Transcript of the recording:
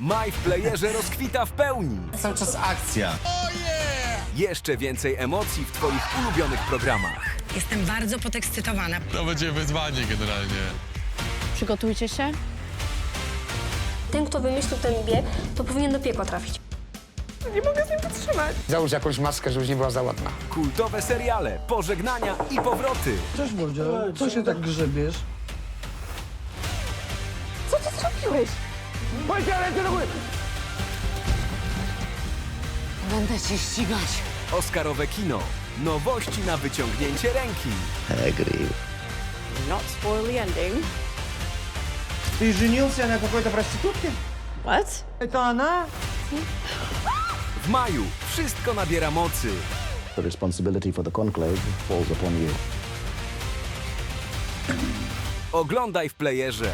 Maj w playerze rozkwita w pełni. Cały czas akcja. Jeszcze więcej emocji w Twoich ulubionych programach. Jestem bardzo podekscytowana. To będzie wyzwanie generalnie. Przygotujcie się. Ten, kto wymyślił ten bieg, to powinien do piekła trafić. Załóż jakąś maskę, żebyś nie była za ładna. Kultowe seriale, pożegnania i powroty. Cześć Bodzio, co się tak grzebiesz? Będę cię ścigać. Oscarowe kino. Nowości na wyciągnięcie ręki. Not spoil the ending. Ты женился на какой-то проститутке? What? Это она? W maju wszystko nabiera mocy. The responsibility for the conclave falls upon you. Oglądaj w playerze.